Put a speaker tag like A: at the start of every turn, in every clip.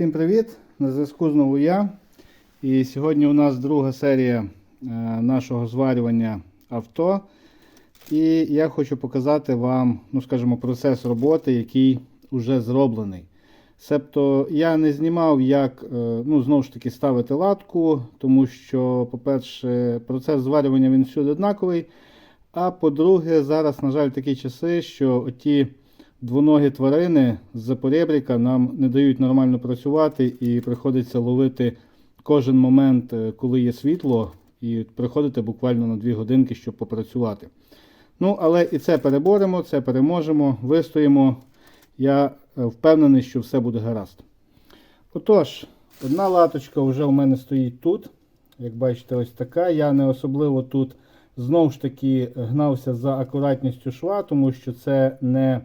A: Всім привіт! На зв'язку знову я. І сьогодні у нас друга серія е, нашого зварювання авто. І я хочу показати вам, ну скажімо, процес роботи, який вже зроблений. Себто я не знімав, як е, ну, знову ж таки ставити латку, тому що, по-перше, процес зварювання він всюди однаковий. А по-друге, зараз, на жаль, такі часи, що оті двоногі тварини з поребріка нам не дають нормально працювати і приходиться ловити кожен момент, е, коли є світло, і приходити буквально на 2 годинки, щоб попрацювати. Ну, але і це переборемо, це переможемо, вистоїмо. Я е, впевнений, що все буде гаразд. Отож, одна латочка вже у мене стоїть тут. Як бачите, ось така. Я не особливо тут знову ж таки гнався за акуратністю шва, тому що це не,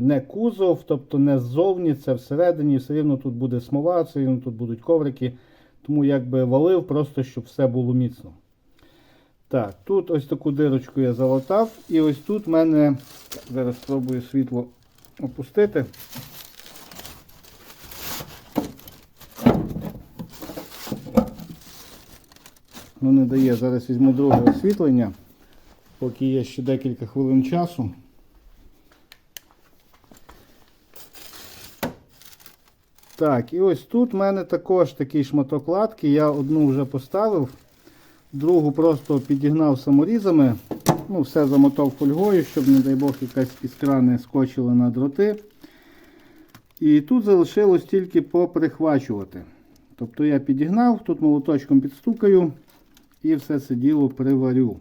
A: не кузов, тобто не ззовні, це всередині. Все рівно тут буде смола, все рівно тут будуть коврики. Тому якби валив, просто щоб все було міцно. Так, тут ось таку дирочку я залатав. І ось тут в мене, зараз спробую світло опустити. Ну, не дає. Зараз візьму друге освітлення, поки є ще декілька хвилин часу. Так, і ось тут в мене також такий шматок латки. Я одну вже поставив, другу просто підігнав саморізами. Ну, все замотав фольгою, щоб, не дай Бог, якась іскра не скочила на дроти. І тут залишилось тільки поприхвачувати. Тобто я підігнав, тут молоточком підстукаю і все це діло приварю.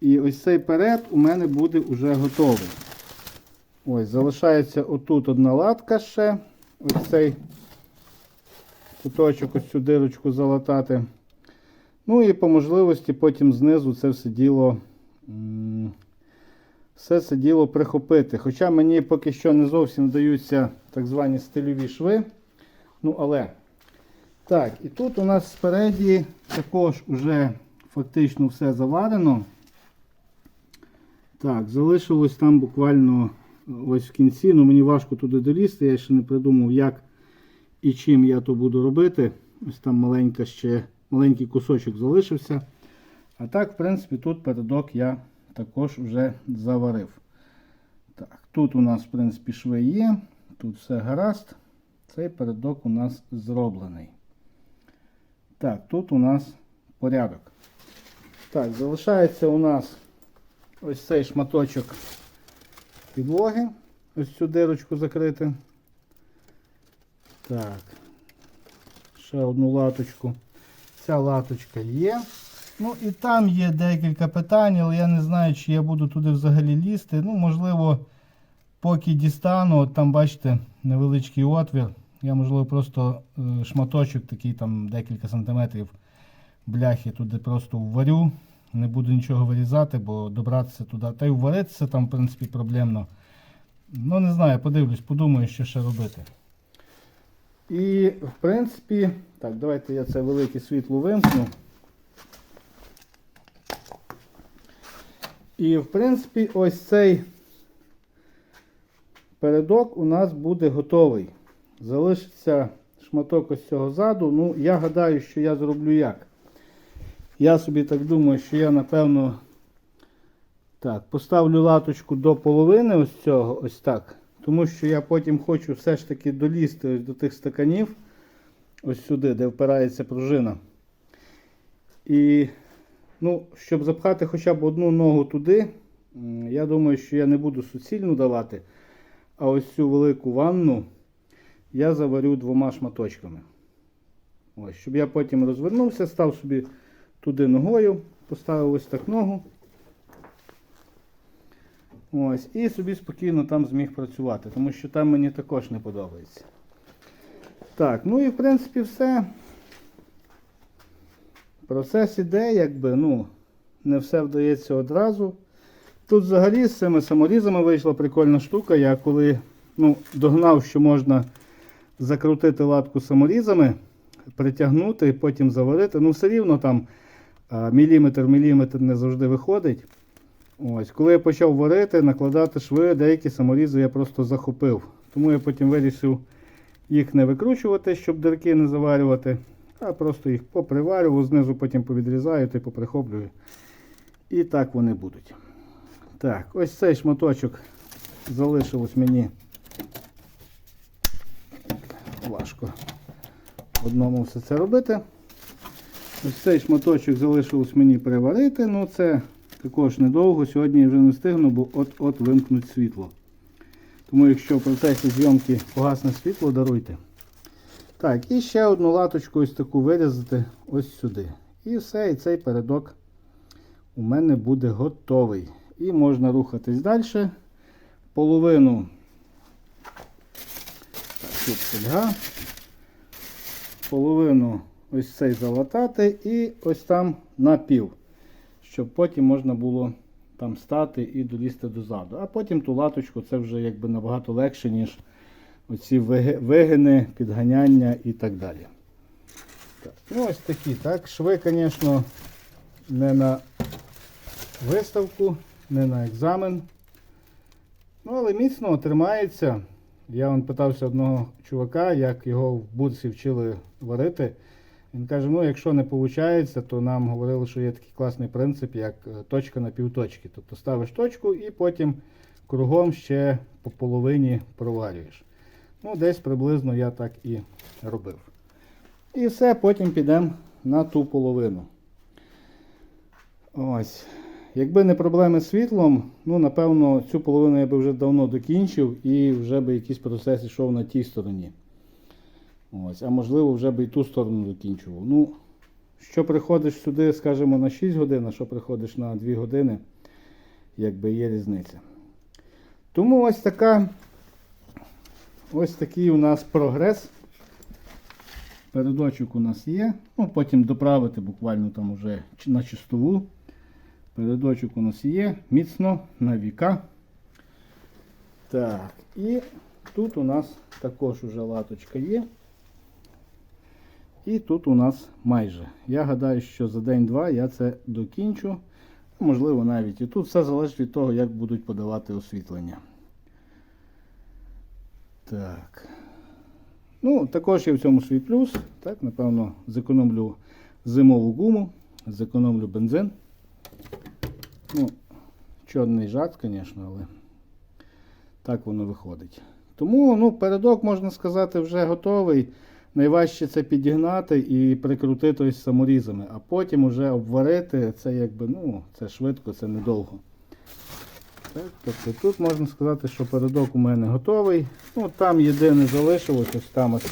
A: І ось цей перед у мене буде вже готовий. Ось, залишається отут одна латка ще. Ось цей куточок, ось цю дирочку залатати. Ну і по можливості потім знизу це все діло все це діло прихопити. Хоча мені поки що не зовсім даються так звані стильові шви. Ну, але. Так, і тут у нас спереді також вже фактично все заварено. Так, залишилось там буквально ось в кінці. Ну мені важко туди долізти, я ще не придумав, як і чим я то буду робити. Ось там маленька ще, маленький кусочок залишився. А так, в принципі, тут передок я також вже заварив. Так, Тут у нас, в принципі, шви є, тут все гаразд. Цей передок у нас зроблений. Так, тут у нас порядок. Так, залишається у нас ось цей шматочок підлоги. Ось цю дирочку закрити. Так. Ще одну латочку. Ця латочка є. Ну і там є декілька питань, але я не знаю, чи я буду туди взагалі лізти. Ну, можливо, поки дістану, от там, бачите, невеличкий отвір. Я, можливо, просто е, шматочок такий там декілька сантиметрів бляхи туди просто вварю. Не буду нічого вирізати, бо добратися туди. Та й вваритися там, в принципі, проблемно. Ну, не знаю, подивлюсь, подумаю, що ще робити. І, в принципі, так, давайте я це велике світло вимкну. І, в принципі, ось цей передок у нас буде готовий. Залишиться шматок ось цього заду. Ну, я гадаю, що я зроблю як. Я собі так думаю, що я, напевно, так, поставлю латочку до половини ось цього, ось так. Тому що я потім хочу все ж таки долізти ось до тих стаканів, ось сюди, де впирається пружина. І, ну, щоб запхати хоча б одну ногу туди, я думаю, що я не буду суцільну давати. А ось цю велику ванну я заварю двома шматочками. Ось, щоб я потім розвернувся, став собі туди ногою, поставив ось так ногу. Ось, і собі спокійно там зміг працювати, тому що там мені також не подобається. Так, ну і в принципі все. Процес іде, якби, ну, не все вдається одразу. Тут взагалі з цими саморізами вийшла прикольна штука. Я коли ну, догнав, що можна закрутити латку саморізами, притягнути і потім заварити. Ну, все рівно там а, міліметр-міліметр не завжди виходить. Ось, Коли я почав варити, накладати шви, деякі саморізи я просто захопив. Тому я потім вирішив їх не викручувати, щоб дирки не заварювати, а просто їх поприварював, знизу потім повідрізаю та поприхоплюю. І так вони будуть. Так, ось цей шматочок залишилось мені важко одному все це робити. Ось цей шматочок залишилось мені приварити, ну це також недовго. Сьогодні я вже не встигну, бо от-от вимкнуть світло. Тому якщо в процесі зйомки погасне світло, даруйте. Так, і ще одну латочку ось таку вирізати ось сюди. І все, і цей передок у мене буде готовий. І можна рухатись далі. Половину так, тут фольга. Половину ось цей залатати і ось там напів, щоб потім можна було там стати і долізти дозаду. А потім ту латочку це вже якби набагато легше, ніж оці вигини, підганяння і так далі. Так, ну ось такі, так. Шви, звісно, не на виставку, не на екзамен. Ну, але міцно тримається. Я вон питався одного чувака, як його в бурсі вчили варити. Він каже: ну, якщо не виходить, то нам говорили, що є такий класний принцип, як е, точка на півточки. Тобто ставиш точку і потім кругом ще по половині проварюєш. Ну, десь приблизно я так і робив. І все, потім підемо на ту половину. Ось. Якби не проблеми з світлом, ну, напевно, цю половину я би вже давно докінчив і вже би якийсь процес йшов на тій стороні. Ось, а можливо, вже би і ту сторону докінчував. Ну, що приходиш сюди, скажімо, на 6 годин, а що приходиш на 2 години, якби є різниця. Тому ось така, ось такий у нас прогрес. Передочок у нас є. Ну, потім доправити буквально там уже на чистову. Передочок у нас є, міцно на віка. Так, і тут у нас також уже латочка є. І тут у нас майже. Я гадаю, що за день-два я це докінчу. Можливо, навіть і тут все залежить від того, як будуть подавати освітлення. Так. Ну, також є в цьому свій плюс. Так, напевно, зекономлю зимову гуму, зекономлю бензин. Ну, чорний жарт, звісно, але так воно виходить. Тому ну, передок, можна сказати, вже готовий. Найважче це підігнати і прикрутити саморізами, а потім уже обварити це якби, ну, це швидко, це недовго. Так, тобто тут можна сказати, що передок у мене готовий. Ну, там єдине залишилось, ось там ось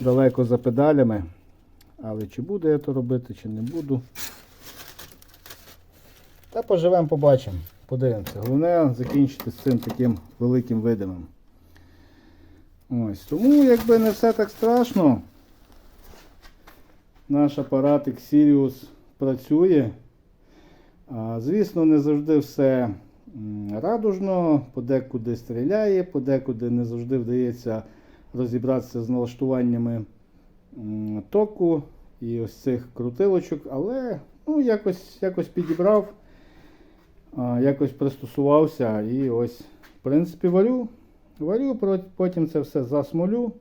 A: далеко за педалями. Але чи буду я то робити, чи не буду. Та поживемо, побачимо. Подивимося. Головне закінчити з цим таким великим видимим. Ось. Тому якби не все так страшно. Наш апаратик Sirius працює. А, звісно, не завжди все радужно, подекуди стріляє, подекуди не завжди вдається розібратися з налаштуваннями току і ось цих крутилочок, але ну, якось, якось підібрав, якось пристосувався і ось, в принципі, варю. Варю, потім це все засмолю.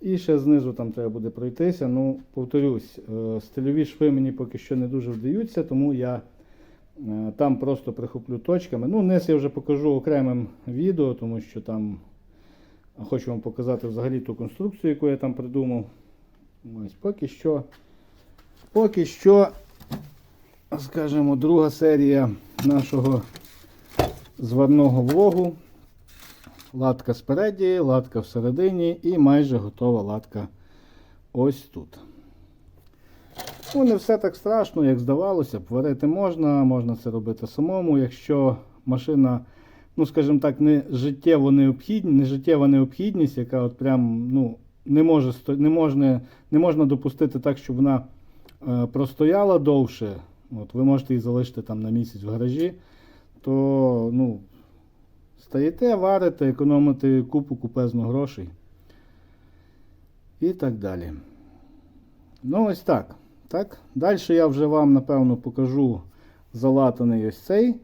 A: І ще знизу там треба буде пройтися. Ну, повторюсь, е, стильові шви мені поки що не дуже вдаються, тому я е, там просто прихоплю точками. Ну, низ я вже покажу окремим відео, тому що там хочу вам показати взагалі ту конструкцію, яку я там придумав. Ось поки що. Поки що, скажімо, друга серія нашого зварного влогу. Латка спереді, латка всередині і майже готова латка ось тут. Ну, не все так страшно, як здавалося б. Варити можна, можна це робити самому. Якщо машина, ну скажімо так, не життєво необхідна, не життєва необхідність, яка от прям ну, не, може, не, можна, не можна допустити так, щоб вона е, простояла довше. От, ви можете її залишити там на місяць в гаражі, то ну, Стаєте, варите, економите купу купезну грошей. І так далі. Ну, ось так. так. Далі я вже вам, напевно, покажу залатаний ось цей.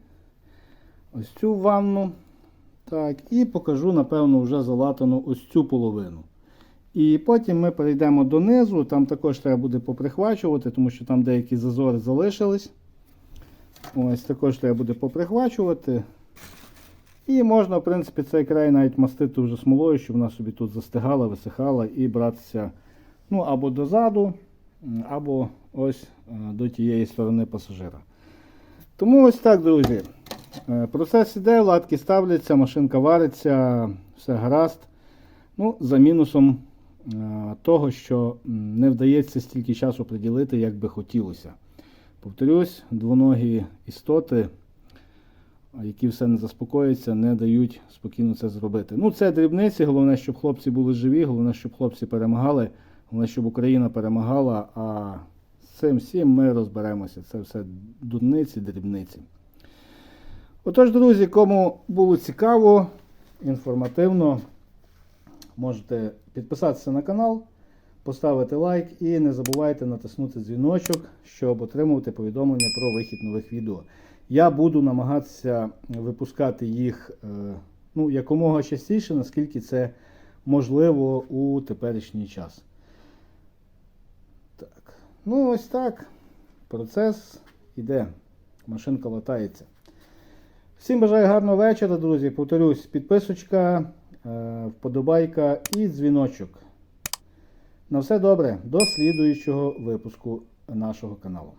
A: Ось цю ванну. Так, і покажу, напевно, вже залатану ось цю половину. І потім ми перейдемо донизу, там також треба буде поприхвачувати, тому що там деякі зазори залишились. Ось також треба буде поприхвачувати. І можна, в принципі, цей край навіть мастити вже смолою, щоб вона собі тут застигала, висихала і братися ну, або дозаду, або ось е, до тієї сторони пасажира. Тому ось так, друзі. Е, Процес іде, латки ставляться, машинка вариться, все гаразд. Ну, за мінусом е, того, що не вдається стільки часу приділити, як би хотілося. Повторюсь, двоногі істоти, які все не заспокоюються, не дають спокійно це зробити. Ну, це дрібниці, головне, щоб хлопці були живі, головне, щоб хлопці перемагали, головне, щоб Україна перемагала, а з цим всім ми розберемося. Це все дурниці, дрібниці. Отож, друзі, кому було цікаво, інформативно, можете підписатися на канал, поставити лайк і не забувайте натиснути дзвіночок, щоб отримувати повідомлення про вихід нових відео. Я буду намагатися випускати їх е, ну, якомога частіше, наскільки це можливо у теперішній час. Так. Ну, ось так. Процес іде. Машинка латається. Всім бажаю гарного вечора, друзі. Повторюсь, підписочка, е, вподобайка і дзвіночок. На все добре. До слідуючого випуску нашого каналу.